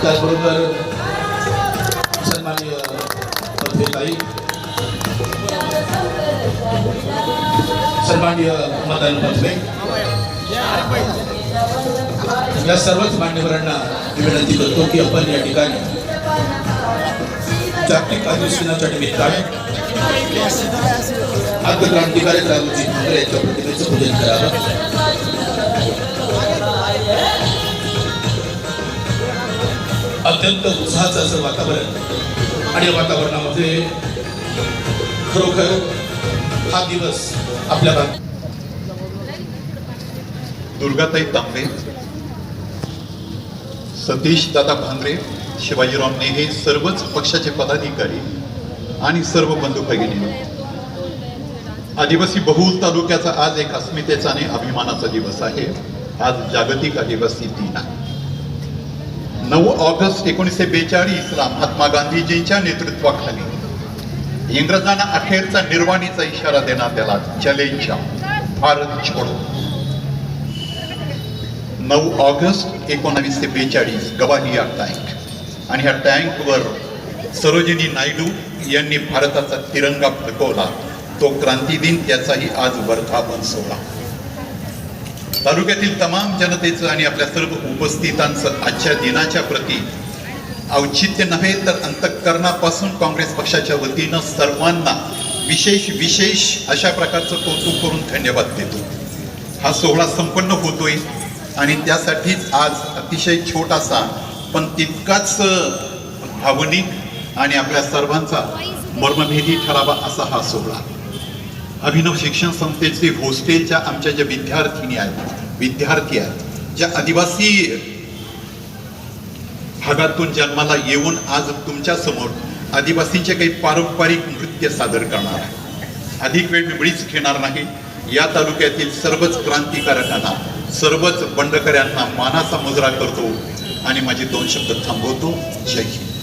त्याचबरोबर सन्माननीय पत्रिकाई सन्माननीय मदन पत्रे या सर्वच मान्यवरांना विनंती करतो की आपण या ठिकाणी जागतिक आदिवासी निमित्ताने आद्य क्रांतिकारी राघोजी ठाकरे यांच्या प्रतिमेचं पूजन करावं. अत्यंत उत्साहाचं असं वातावरण. आणि या वातावरणामध्ये खरोखर हा दिवस आपल्या दुर्गाताई तांबे सतीश दादा भांगरे शिवाजीराव नेहे सर्वच पक्षाचे पदाधिकारी आणि सर्व बंधू भगिनी. आदिवासी बहुल तालुक्याचा आज एक अस्मितेचा आणि अभिमानाचा दिवस आहे. आज जागतिक आदिवासी दिन आहे. नऊ ऑगस्ट एकोणीसशे बेचाळीसला महात्मा गांधीजींच्या नेतृत्वाखाली इंग्रजांना अखेरचा निर्वाणीचा इशारा देण्यात आला. चलेंच्या भारत छोडो. नऊ ऑगस्ट एकोणावीसशे बेचाळीस गवाही या टँक आणि ह्या टँकवर सरोजिनी नायडू यांनी भारताचा तिरंगा फडकवला. तो क्रांती दिन त्याचाही आज वर्धापन सोहळा. तालुक्यातील तमाम जनतेचं आणि आपल्या सर्व उपस्थितांचं आजच्या दिनाच्या प्रती औचित्य नव्हे तर अंतःकरणापासून काँग्रेस पक्षाच्या वतीनं सर्वांना विशेष विशेष अशा प्रकारचं कौतुक करून धन्यवाद देतो. हा सोहळा संपन्न होतोय आणि त्यासाठीच आज अतिशय छोटासा पण तितकाच भावनिक आणि आपल्या सर्वांचा मर्मभेदी ठरावा असा हा सोहळा. अभिनव शिक्षण संस्थेचे हॉस्टेलच्या आमच्या ज्या विद्यार्थिनी आहेत विद्यार्थी आहेत ज्या आदिवासी भागातून जन्माला येऊन आज तुमच्यासमोर आदिवासींचे काही पारंपरिक नृत्य सादर करणार आहे अधिक वेळ निवडीच घेणार नाही. या तालुक्यातील सर्वच क्रांतिकारकांना सर्वच बंडकऱ्यांना मानाचा मुजरा करतो आणि माझे दोन शब्द थांबवतो. जय हिंद.